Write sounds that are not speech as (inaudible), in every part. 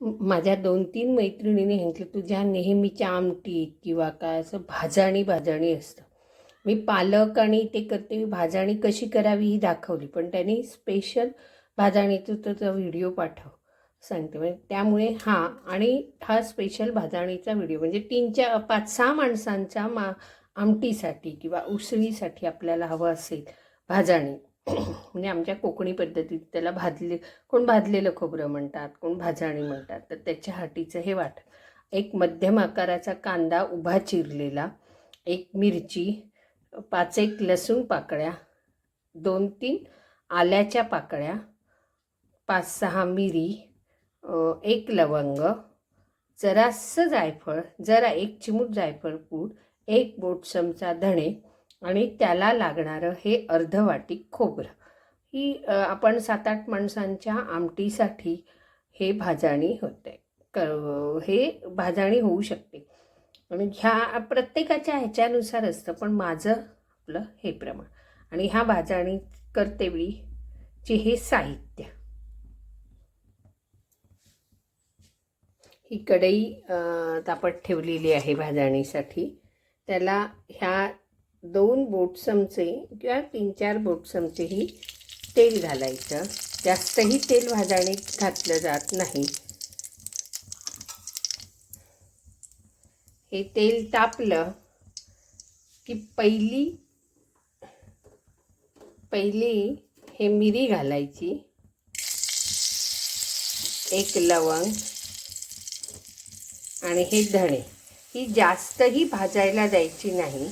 माझ्या दोन तीन मैत्रिणींनी म्हटलं तुझ्या नेहमीच्या आमटीत किंवा काय असं भाजणी भाजणी असतं. मी पालक आणि ते करते भाजणी कशी करावी ही दाखवली पण त्यांनी स्पेशल भाजणीचा तुझा व्हिडिओ पाठव सांगते. म्हणजे त्यामुळे हा आणि हा स्पेशल भाजणीचा व्हिडिओ म्हणजे तीन चार पाच सहा माणसांचा मा आमटीसाठी किंवा उसळीसाठी आपल्याला हवं असेल भाजणी. म्हणजे आमच्या कोकणी पद्धतीत त्याला भाजले कोण भाजलेलं खोबरं म्हणतात कोण भाजणी म्हणतात तर त्याच्या हाटीचं हे वाट. एक मध्यम आकाराचा कांदा उभा चिरलेला एक मिरची पाच एक लसूण पाकळ्या दोन तीन आल्याच्या पाकळ्या पाच सहा मिरी एक लवंग जरासं जायफळ जरा एक चिमूट जायफळ पूड एक बोट चमचा धणे आणि त्याला लागणारं हे अर्धवाटी खोबरं. ही आपण सात आठ माणसांच्या आमटीसाठी हे भाजणी होते. क हे भाजणी होऊ शकते. आणि ह्या प्रत्येकाच्या ह्याच्यानुसार असतं पण माझं आपलं हे प्रमाण. आणि ह्या भाजणी करते हे साहित्य. ही कढई तापत ठेवलेली आहे भाजणीसाठी. त्याला ह्या दोन बोट चमचे किंवा तीन चार बोट तेल घालायचं. जास्तही तेल भाजणीत घातलं जात नाही. हे तेल तापलं की पहिली पहिली हे मिरी घालायची. एक लवंग आणि हे धणे. ही जास्तही भाजायला द्यायची नाही.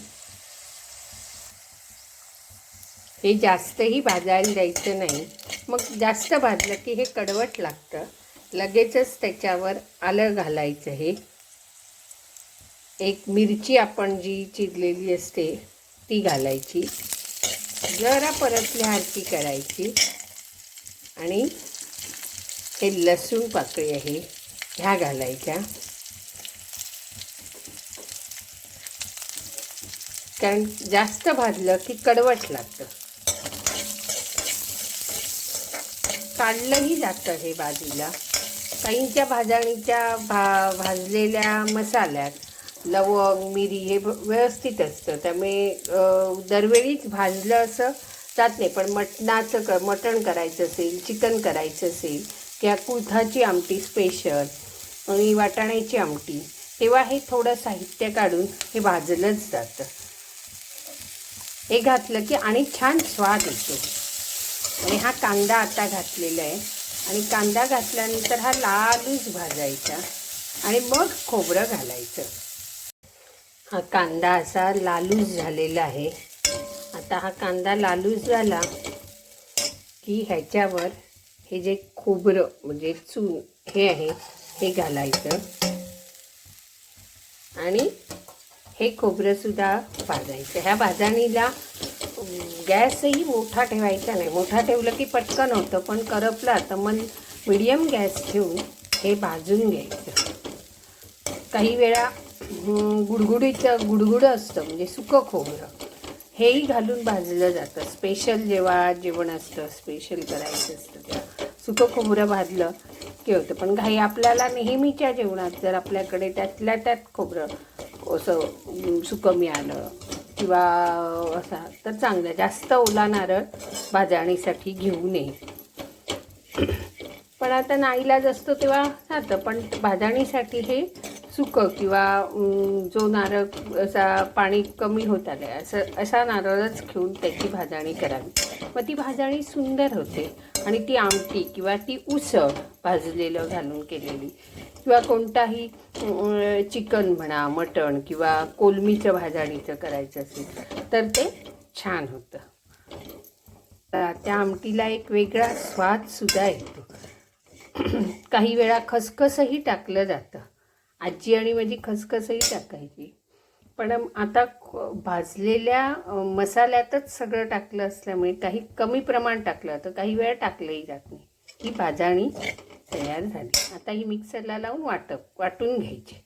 हे जास्तही भाजायला द्यायचं नाही. मग जास्त भाजलं की हे कडवट लागतं. लगेचच त्याच्यावर आलं घालायचं हे. एक मिरची आपण जी चिरलेली असते ती घालायची. जरा परतल्यासारखी करायची. आणि हे लसूण पाकळी आहे ह्या घालायच्या. कारण जास्त भाजलं की कडवट लागतं. काढलंही जातं हे भाजीला. काहींच्या भाजणीच्या भा भाजलेल्या मसाल्यात लवंग मिरी हे व्यवस्थित असतं. त्यामुळे दरवेळीच भाजलं असं जात नाही. पण मटणाचं क मटण करायचं असेल चिकन करायचं असेल किंवा कुथाची आमटी स्पेशल आणि वाटाण्याची आमटी तेव्हा हे थोडं साहित्य काढून हे भाजलंच जातं. हे घातलं की आणि छान स्वाद येतो. आणि हा कांदा आता घातलेला आहे. आणि कांदा घातल्यानंतर हा लालूच भाजायचा आणि मग खोबरं घालायचं. हा कांदा असा लालूच झालेला आहे. आता हा कांदा लालूच झाला की ह्याच्यावर हे जे खोबरं म्हणजे चून हे आहे हे घालायचं. आणि हे खोबरंसुद्धा भाजायचं. ह्या भाजणीला गॅसही मोठा ठेवायचा नाही. मोठा ठेवलं की पटकन होतं पण करपला तर मग मिडियम गॅस ठेवून हे भाजून घ्यायचं. काही वेळा गुडगुडीचं गुडगुडं असतं म्हणजे सुकं खोबरं. हेही घालून भाजलं जातं. स्पेशल जेव्हा जेवण असतं स्पेशल करायचं असतं तेव्हा सुकं खोबरं भाजलं की होतं. पण घाई आपल्याला नेहमीच्या जेवणात जर आपल्याकडे त्यातल्या त्यात खोबरं असं सुकं मिळालं किंवा असा तर चांगलं. जास्त ओला नारळ भाजणीसाठी घेऊ नये. पण आता नाईलाज असतो तेव्हा जातं पण भाजणीसाठी हे सुकं किंवा जो नारळ असा पाणी कमी होत आलं आहे असं असा नारळच घेऊन त्याची भाजणी करावी. मग ती भाजणी सुंदर होते. आणि ती आमटी किंवा ती उसळ भाजलेलं घालून केलेली. किंवा कोणताही चिकन म्हणा मटण किंवा कोलमीचं भाजणीचं करायचं असेल तर ते छान होतं. तर त्या आमटीला एक वेगळा स्वादसुद्धा येतो. (clears throat) काही वेळा खसखसही टाकलं जातं. आजी आणि माझी खसखसही टाकायची. पण आता भाजलेल्या मसाल्यातच सगळं टाकलं असल्यामुळे काही कमी प्रमाण टाकलं तर काही वेळा टाकलंही जात नाही. ही भाजणी तयार झाली. आता ही मिक्सरला लावून वाटप वाटून घ्यायची.